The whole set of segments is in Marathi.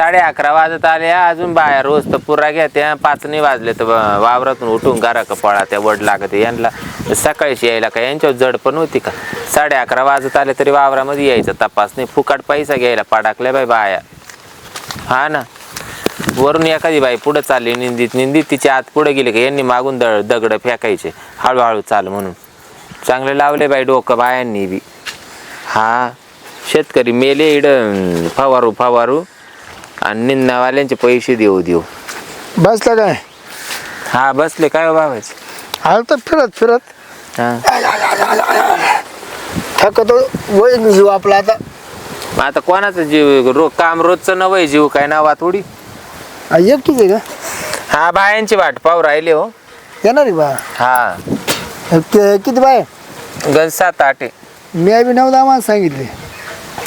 साडे अकरा वाजत आले. अजून बाहेर रोज तर पुरा घ्या त्या पाच नाही वाजले तर वावरातून उठून घरा पळा त्या वड लागत. यांना सकाळीच यायला का? यांच्यावर जड पण होती का? साडे अकरा वाजत आले तरी वावरामध्ये यायचं तपास नाही. फुकाट पैसा घ्यायला पाडाकल्या बाई बाया. हा ना. वरून एखादी बाई पुढे चालली निंदीत निंदीत तिच्या आत पुढे गेली का? यांनी मागून दळ दगड फेकायचे. हळूहळू चाल म्हणून. चांगले लावले बाई डोकं बायांनी बी. हा. शेतकरी मेले इड फवारू फवारू. आणि निंदावाल्यांचे पैसे देऊ देऊ. बसला काय? हा बसले. काय हो बाबाचे आलं तर फिरत फिरत. हा. थकतो वय जीव आपला आता. मग आता कोणाचं जीव? रो काम रोजचं नवय जीव. काय नावा थोडी? आ, एकटीच आहे का? हा बायांची वाट पाहू राहिले हो. येणार आहे बा. हा. कि- किती बाय? गज सात आठ आहे. मी बी नऊ दहा माणसं सांगितले.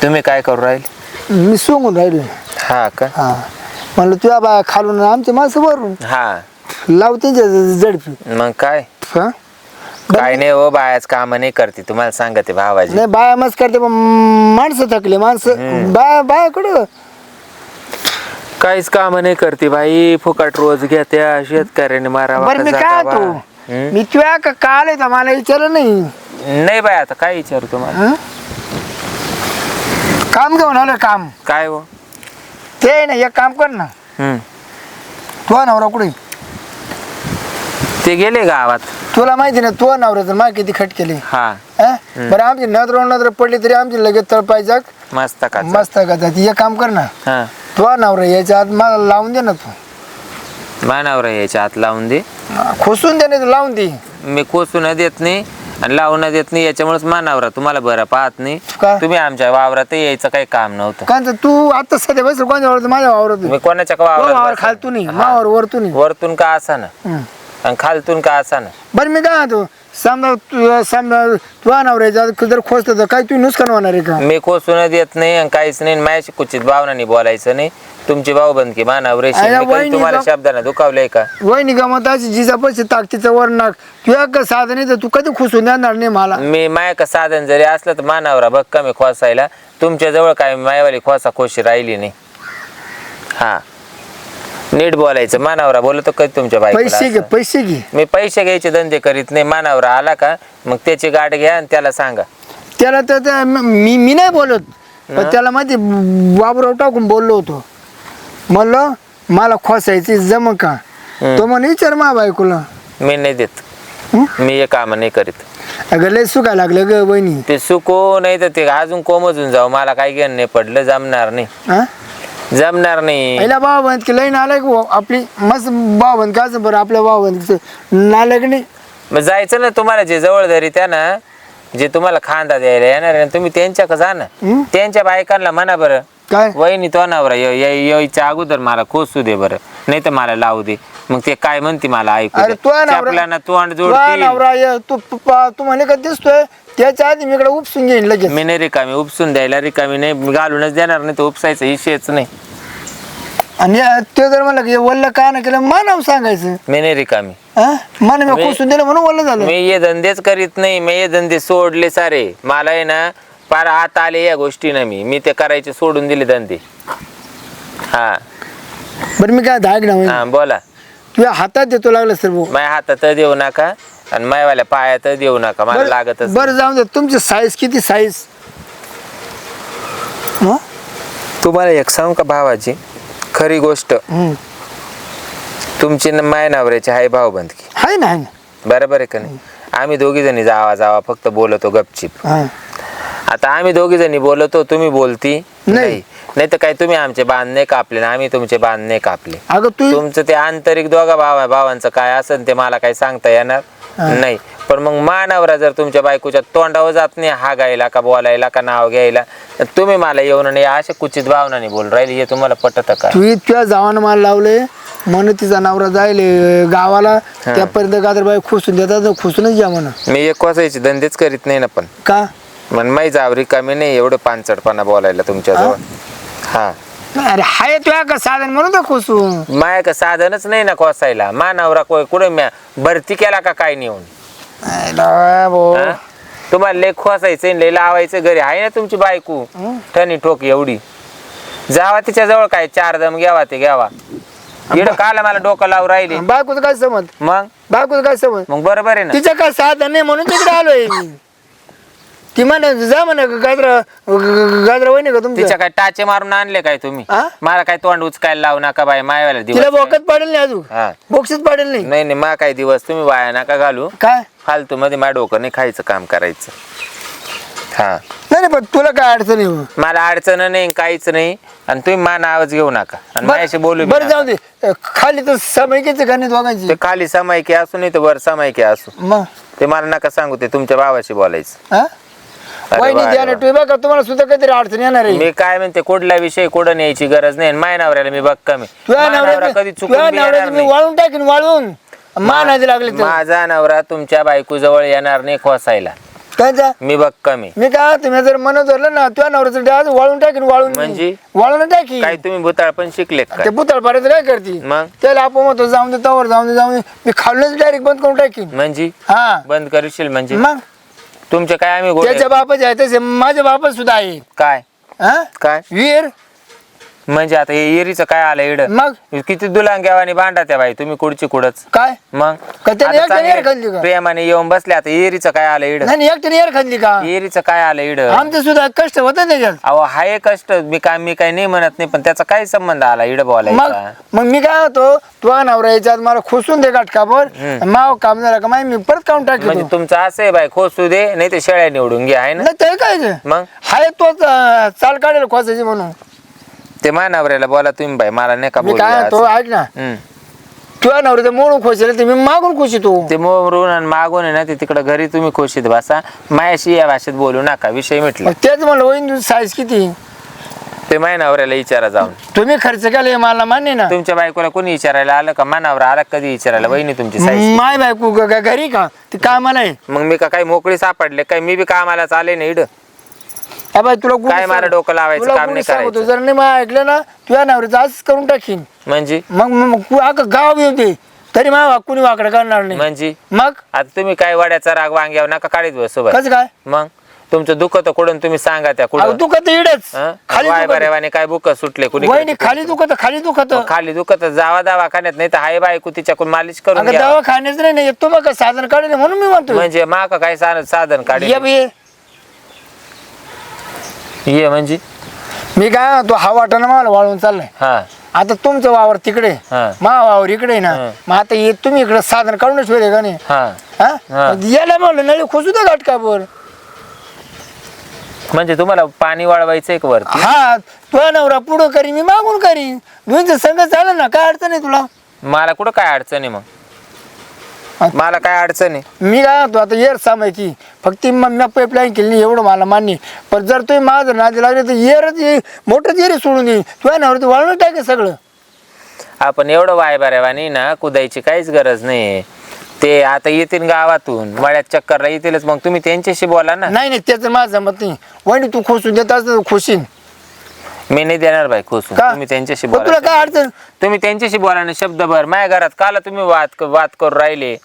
तुम्ही काय करू राहिले? मी सोंगून राहिले. हा का? हा. म्हणलं तुझ्या बा खालून आमचे माणसं भरून हा. लाव त्यांच्या झडपी मग काय? हा? काय नाही हो बायाच काम नाही करते. तुम्हाला सांगते भावाजी. नाही बाया मस्त करते पण माणसं थकले माणसं बाया बाया कुठं काहीच काम नाही करते बाई. फुकट रोज घेत्या शेतकऱ्याने मारावा बरं मी का काय जागावा. तू? हम्म? मी तुझ्या का काल आहे मला विचारलं नाही. नाही बाई आता काय विचारू तुम्हाला? हं? काम घेऊन आलं काम. काय हो? ते ना एक काम कर ना. हम्म. तुझा नवरा कुठे? ते गेले गावात. तुला माहिती ना तुझा नवऱ्याचं मा किती खट केली. हा. हं? बरं आमची नजर नजर पडली तरी आमची लगेच तळपायचं मस्त का मस्त का एक काम कर ना. हा. तुझा नवरा याच्या आत मला लावून दे ना तू. मानावर याच्या आत लावून दे. खुसून दे ना तू लावून दे. मी कोसून देत नाही. आणि लावून देत नाही याच्यामुळेच मानावरा तुम्हाला बरं पाहत नाही? तुम्ही आमच्या वावरात यायचं काही काम नव्हतं. कारण तर तू आता सध्या बस वावरात? माझ्या वावरात मी कोणाच्या का वावर वावरात खालतू नाही हा. मावर वरतू नाही वरतून का असा ना हं. आणि खालतून का असा ना बरं मी काय समजा तू समजा नवऱ्याच्या आत जर खोसतं तर काय तू नुकसान होणार आहे का? मी कोसून देत नाही आणि काहीच नाही आणि माझ्याशी कुचित भावनाने बोलायचं नाही. तुमची भाऊबंदकी मानावर अरे वहिनी तुम्हाला का- शब्दाने दुखावलंय का? वहिनी गमताची जिजा पैसे ताकदीचं वर नाक. तुझ्या का साधन आहे तर तू कधी खुसून देणार नाही मला? मी माय का साधन जरी असलं तर मानावरा बघ कमी खोसायला. तुमच्या जवळ काय मायवाली खोसा खोशी राहिली नाही. हा. नीट बोलायचं. मानावरा बोलतो कधी तुमच्या पैसे घे बाईक पैसे घे. मी पैसे घ्यायचे धंदे करीत नाही. मानावरा आला का? मग त्याची गाठ घ्या आणि त्याला सांगा. त्याला तर त्या- मी मी नाही बोलत. पण त्याला माहिती वाबराव टाकून बोललो होतो. म्हणलं मला खोसायची जम का? तो म्हणे विचार मा बायकोला. मी नाही देत. हं? मी हे काम नाही करीत. अगं लय सुका लागलं ग वहिनी. ते सुको नाही तर ते अजून कोमजून जाऊ. मला काही घेणं नाही पडलं जमणार नाही. हा जमणार नाही. पहिला बंद की लई नालायक भाऊ. आपली मस्त भाव बंद का बरं आपल्या भाव बंद नालायक नाही. मग जायचं ना तुम्हाला जे जवळ धरी त्या ना जे तुम्हाला खांदा द्यायला येणार आहे ना, तुम्ही त्यांच्याकडे जा ना. हं? त्यांच्या बायकांना म्हणा बरं. काय? वहिनी तो नवरा य- य- यायच्या अगोदर मला खोसू दे बरं. नाही तर मला लावू दे. मग ते काय म्हणते मला ऐकू अरे तो आपल्याला तोंड नवरा जोडती नवरा ये, तू तू पा- तू म्हणे का दिसतोय? त्याच्या आधी मी इकडे उपसून घेईन लगेच. मी नाही रिकामी उपसून द्यायला रिकामी नाही मी घालूनच देणार नाही तर उपसायचं विषयच नाही. आणि या- ते जर म्हणलं की वल्ल का ना केलं मानव सांगायचं. मी नाही रिकामी. हा? मन मी दिलं म्हणून वल्ल झालं. मी हे धंदेच करीत नाही मी हे धंदे सोडले सारे. मला आहे ना फार आत आले या गोष्टीनं मी. मी ते करायचे सोडून दिले धंदे. हा. बरं मी काय धाग ना हा बोला. तुझ्या हातात देतो लागलं सर भाऊ माझ्या हातात देऊ नका. आणि मायवाल्या पायात देऊ नका मला लागतच बरं जाऊन दे तुमची साईज किती साईज तुम्हाला एक सांगू का भावाची खरी गोष्ट तुमची न माय नवऱ्याची हाय भावबंदकी आहे ना आहे ना. बरोबर आहे का नाही? आम्ही दोघी जणी जावा जावा फक्त बोलतो गपचिप. हा. आता आम्ही दोघी जणी बोलतो तुम्ही बोलती? नाही. नाही. तर काय तुम्ही आमचे बांधणे कापले ना आम्ही तुमचे बांधणे कापले. अगं तू तुमचं ते आंतरिक दोघा भावा भावांचं काय असेल ते मला काही सांगता येणार? नाही. पण मग मानवरा जर तुमच्या बायकोच्या तोंडावर जात नाही हा गायला का बोलायला का नाव घ्यायला तर तुम्ही मला येऊन नाही अशा कुचित भावनाने बोल राहिले हे तुम्हाला पटत का? तू तुझ्या जावानं मला लावले म्हण तिचा नवरा जायले गावाला त्यापर्यंत गादरबाई खुसून देतात खुसूनच घ्या म्हणा. मी एक वाचायचे धंदेच करीत नाही ना पण. का? मन माही जावरी कमी नाही एवढं पानचटपणा बोलायला तुमच्याजवळ. हा. अरे हाय तुझ्या का साधन म्हणून तर माया का साधनच नाही ना कोसायला. मानवरा को- कुठे म्या भरती केला का काय नेऊन? भाऊ. हा? तुम्हाला लय खोसायचं लय लावायचं घरी. आहे ना तुमची बायको? ठणी ठोक एवढी. जावा तिच्या जवळ काय? चार दम घ्यावा ते घ्यावा. इड काला मला डोकं लावून राहिली. बायकोचं काय समज मग? बायकोचं काय समज मग बरोबर आहे ना. तिचं काय साधन नाही म्हणून तिकडे आलोय मी. ती म्हणे जा म्हणे गाजरा गाजरा वहिनी का तुमच्या? तिच्या काय टाचे मारून आणले काय तुम्ही? हा? मला काय तोंड उचकायला लावू नका बाई मायवाला तिला दिवस बोकत पडेल नाही अजून? हा. बोक्सीच पडेल नाही? नाही नाही मा काय दिवस तुम्ही वाया नका घालू. काय? फालतू मध्ये माझ्या डोकं नाही खायचं काम करायचं. हा. नाही नाही पण तुला काय अडचण आहे? मला अडचण नाही काहीच नाही. आणि तुम्ही मान आवाज घेऊ नका. आणि माझ्याशी बोलू बी बरं जाऊ नका. दे. खाली तर समायकीचे गाणी दोघांची. ते खाली समायकी असू नाही तर वर समायकी असू मग? ते मला नका सांगू ते तुमच्या भावाशी बोलायचं. हा वहिनी वा, द्या ना वा. तुम्ही बघा तुम्हाला सुद्धा काहीतरी अडचण येणार आहे. मी काय म्हणते कुठला विषय कुठं न्यायची गरज नाही माय नवऱ्याला मी बघ कमी तुझ्या नवरा कधी तुझ्या मी. वाळून टाकीन वाळून. मान आधी लागले तर. माझा नवरा तुमच्या बायको जवळ येणार नाही खोसायला. त्यांचा मी बघ कमी मी काय तुम्ही जर म्हणत धरलं ना तुझ्या नवऱ्याचं डाळ वाळून टाकीन वाळून म्हणजे? वाळून टाकी. काय तुम्ही भूताळ पण शिकलेत ते पुतळ पाडायचं काय करते? मग? त्याला आपण म्हणतो जाऊन दे तवर जाऊन दे जाऊन दे. मी खाल्लंच डायरेक्ट बंद करून टाकीन. म्हणजे? हा. बंद करशील म्हणजे? मग? तुमचे काय आम्ही गोडे त्याच्या बापाचे आहे तसे माझ्या बापा सुद्धा आहे काय? हा? काय? वीर? म्हणजे आता हे एरीचं काय आलं इड? मग? किती दुलांग्यावानी भांडा त्या बाई तुम्ही कुडची कुडच काय? मग? का त्याने आता एकट्याने चांगले एअर खाल्ली का? प्रेमाने येऊन बसले आता एरीचं काय आलं इड? नाही नाही, एकट्याने एअर खाल्ली का? एरीचं काय आलं इड? आमचं सुद्धा कष्ट होतं त्याच्यात. अहो हाय कष्ट. मी काय मी काय नाही म्हणत नाही पण त्याचा काय संबंध आला इड मग बोलायचा? मग मी काय होतो तुझा नवरा याच्यात मला खोसून दे हम्म. माव काम झालं का माही मी परत काढून म्हणजे टाकतो तुमचं असं आहे बाई खोसू दे नाही ते शेळ्या निवडून घ्या आहे ना? नाही ते काय ते? मग? हाय तोच अं, चाल काढेल खोसायची म्हणून. ते मानावऱ्याला बोला तुम्ही बाई मला नाही का मी बोलू काय तो असं. ऐक ना. हम्म. तुझ्या नवऱ्याचं मोडून खोसेल ते मी मागून खुशितो ते. मोरून आणि मागून आहे ना ते तिकडं घरी तुम्ही खुशीत बसा. मायाशी या भाषेत बोलू नका विषय मिटला. मग तेच म्हणलं होईन साईज किती? ते माय नवऱ्याला विचारा जाऊन. तुम्ही खर्च केला हे मला मान्य ना. तुमच्या बायकोला कोणी विचारायला आलं का? मानावर आला का कधी विचारायला वहिनी तुमची साईज माय बायको ग- ग- घरी का? ती कामाला आहे. मग मी का काही मोकळी सापडले काय मी बी कामाला चाले नाही इड. बाई तुला काय मला सांग- डोकं लावायचं तुला काम गुढी नाही सांगतो, करायचं. जर नाही मला ऐकलं ना तुझ्या नवऱ्याचं असंच करून टाकीन. म्हणजे? मग मग तू गाव येते तरी मला कुणी वाकडं करणार नाही. म्हणजे? मग? आता तुम्ही काय वड्याचा राग वांग्यावर नका काढीत बसू. कसं काय? मग? तुमचं दुःख तर कुठून तुम्ही सांगा त्या कुठं? दुखत इडच. खाली वाय दुखत बऱ्यावाने काय बुक सुटले कुणी वहिनी खाली दुखत खाली दुखत खाली दुखत जावा दवाखान्यात नाही तर हाय बायको तिच्याकडून मालिश करून अगं घ्या. दवाखान्याच नाही नाही तू मग साधन काढले म्हणून मी म्हणतो म्हणजे माका काय सा- साधन काढे ये. बी. ये. म्हणजे? मी काय तो हा वाटाणा मला वाळून चाललाय. हा. आता तुमचं वावर तिकडे. हा. मा वावर इकडे ना. हा. मग आता हे तुम्ही इकडे साधन काढूनच ठेवले का नाही? हा. हा? हा. मग याला म्हणलं नळी खोसू दे गाठकावर म्हणजे तुम्हाला पाणी वाळवायचंय का वरती? हा. तुझा नवरा पुढं करी मी मागून करीन. दोनचं संघ चालेल ना काय अडचण आहे तुला? मला कुठं काय अडचण आहे मग? मला काय अडचण आहे? मी काय म्हणतो आता येर सामायची फक्त मी पाईपलाईन केली एवढं मला मान्य पण जर तुम्ही माझं नादी लागले तर येरच ये मोठंच येरी सोडून देईन तुझ्या नवरा वाळून टाके सगळं. आपण एवढं वाय बऱ्यावानी ना कुदायची काहीच गरज नाही. ते आता येतील गावातून मळ्यात चक्करला येतीलच. मग तुम्ही त्यांच्याशी बोला ना. नाही नाही त्याचं माझं जमत नाही. वहिनी तू खोसून देत असत खुशीन मी नाही देणार बाई खोसून का? तुम्ही त्यांच्याशी मग तुला बोला काय अडचण? तुम्ही त्यांच्याशी बोला ना शब्दभर. माझ्या घरात काला तुम्ही वाद वाद करून राहिले.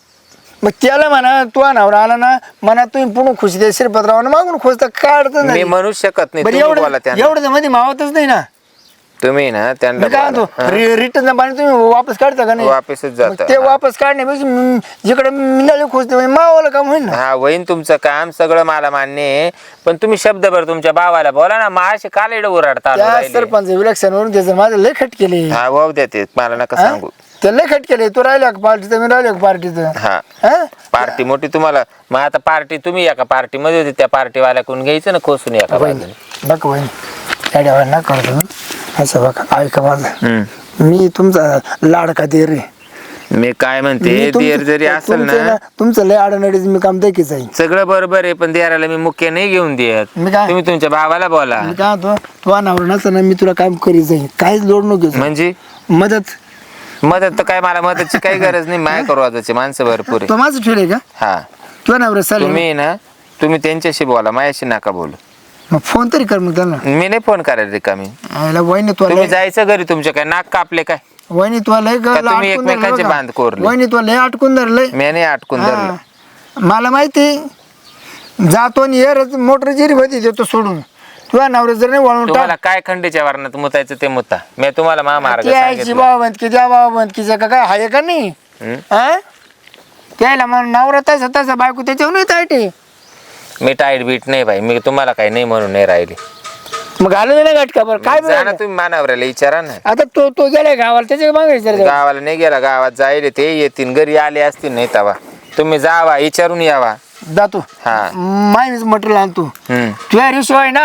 मग त्याला म्हणा तू नवरा आला ना म्हणा तुम्ही पुढून खुशी दे श्रीपत्रावर मागून खुश तर काय अडचण मी नाही. म्हणू शकत नाही बरं तुम्ही बोला एवढं त्यांना. एवढं मध्ये मावतच नाही ना. तुम्ही ना त्यांना मी काय बोला. म्हणतो रिटर्न पाणी तुम्ही वापस काढता का नाही? वापसच मग जातं ते वापस काढण्यापेक्षा मी- जिकडे मिळाले खुश मावाला काम होईल ना? हा होईन तुमचं काम सगळं मला मान्य आहे. पण तुम्ही शब्दभर तुमच्या भावाला बोला ना माशी काल एवढं उराडता आलं त्या राहिले? सरपंच विलक्षण वरून त्याचं माझं लय खट केले. हा वाहू द्या ते मला नका सांगू. ते लय खट केले तू राहिला का पार्टीचं मी राहिलो का पार्टीचं हा. हा? पार्टी मोठी तुम्हाला मग आता पार्टी तुम्ही एका पार्टी मध्ये होती त्या पार्टीवाल्याकडून घ्यायचं ना खोसून एका वहिनी बाजूने. बघ वहिनी त्याच्यावर ना करतो असं बघा ऐका माझं. हम्म. मी तुमचा लाडका देर रे मी काय म्हणते मी तुमचं- देर जरी असेल तुमचं ना तुमचं लय आडनडीच मी काम देखीच आहे सगळं बरोबर आहे पण देराला मी मुख्य नाही घेऊन देत. मी काय? तुम्ही तुमच्या भावाला बोला. मी काय म्हणतो तू अनावर नसतं ना मी तुला काम करीत जाईन. काहीच लोड नको घेऊ. म्हणजे? मदत. मदत तर काय मला मदतची काही गरज नाही माय करू आताचे माणसं भरपूर आहे. तो माझं ठेवलंय का? हा. तू नवरा चालेल तुम्ही ना तुम्ही त्यांच्याशी बोला माझ्याशी नका बोलू. मग फोन तरी कर मग त्यांना. मी नाही फोन करायला रिकामी आयला वहिनी तुला तुम्ही जायचं घरी तुमच्या काय? नाक कापले काय? वहिनी तुला लय का? तुम्ही धरलं एकमेकांचे बघा. बांध कोरले? वहिनी तुला लय अटकून धरलंय मी नाही अटकून धरलं. हा. मला माहिती जातो आणि येर मोटर जिरी होती देतो सोडून. तुझ्या नवरा जर नाही वळून तुम्हाला काय खंडीच्या वर्णात मुतायचं ते मुता. मी तुम्हाला महामार्ग ती आईची सांगितलं. बाबा बंदकी त्या बाबा बंदकीचं का काय? आहे का नाही? हं? हा? त्याला मग नवरा तसा तसा बायको त्याच्यावर नाही तायटे मी टाईट बीट नाही भाई. मी तुम्हाला काही नाही म्हणून नाही राहिली. मग घालून नाही गाठ का बरं? काय जा ना तुम्ही मानावऱ्याला विचारा ना. आता तो तो गेलाय गावाला त्याच्यामागे. गावाला नाही गेला गावात जायले ते येतील घरी आले असतील नाही तवा. तुम्ही जावा विचारून यावा. जातो हा. माय मटेरियल आणतो हम्म. तुझ्या रिशो आहे ना?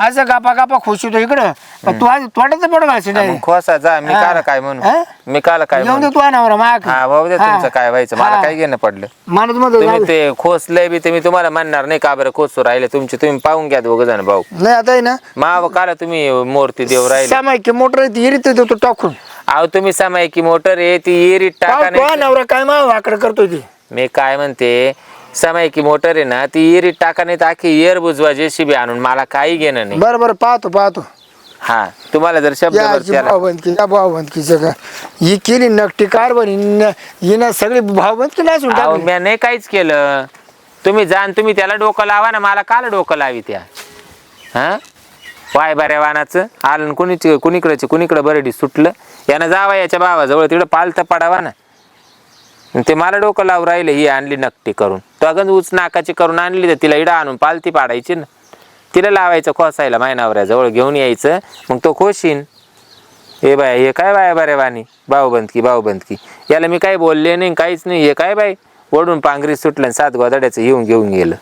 असं गापा गापा खुश होतो इकडं. पण तू आज तोंडाचं पड घालशील मग खोसा जा मी हा. काला काय म्हणू? मी काला काय येऊन दे म्हणू? तू नवरा माग. हा भाऊ दे तुमचं काय व्हायचं मला काय घेणं पडलं? मध्ये तुम्ही ते खोसलंय बी ते मी तुम्हाला म्हणणार नाही का बरं खोसू राहिले तुमचे तुम्ही पाहून घ्या दोघ जण भाऊ. नाही आता आहे ना? माव काला तुम्ही मूर्ती देव राहिले. सामायिक मोटर इरीत देतो टाकून. अहो तुम्ही समायकी मोटर आहे ती एरीत टाका नाही. नवरा काय मा वाकड करतोय ती? मी काय म्हणते समायकी मोटर आहे ना ती एरीत टाका नाही तर अख्खी एअर बुजवा जेसीबी आणून मला काही घेणं नाही. बरं बरं पाहतो पाहतो. हा तुम्हाला जर शब्द या भावबंदकी या ही केली नकटी कारभार हिनं सगळी भावबंदकी नासून टाकली? मी नाही काहीच केलं. तुम्ही जाण तुम्ही त्याला डोकं लावा ना मला काल डोकं लावी त्या. हा? वाय बऱ्या वानाचं. आलं न कुणीच कुणीकडचं कुणीकडं बरडी सुटलं. यानं जावा याच्या भावाजवळ तिकडं पालतं पडावा ना. ते मला डोकं लावून राहिले ही आणली नकटी करून. तो अगं उच नाकाची करून आणली तर तिला इडा आणून पालती पाडायची ना. तिला लावायचं खोसायला मायनावऱ्याजवळ घेऊन यायचं मग तो खोशीन हे बाय हे काय बाय बरे वाणी? भाऊबंदकी भाऊबंदकी याला मी काही बोलले नाही काहीच नाही. हे काय बाई? ओढून पांघरी सुटलं आणि सात गोदाड्याचं येऊन घेऊन गेलं.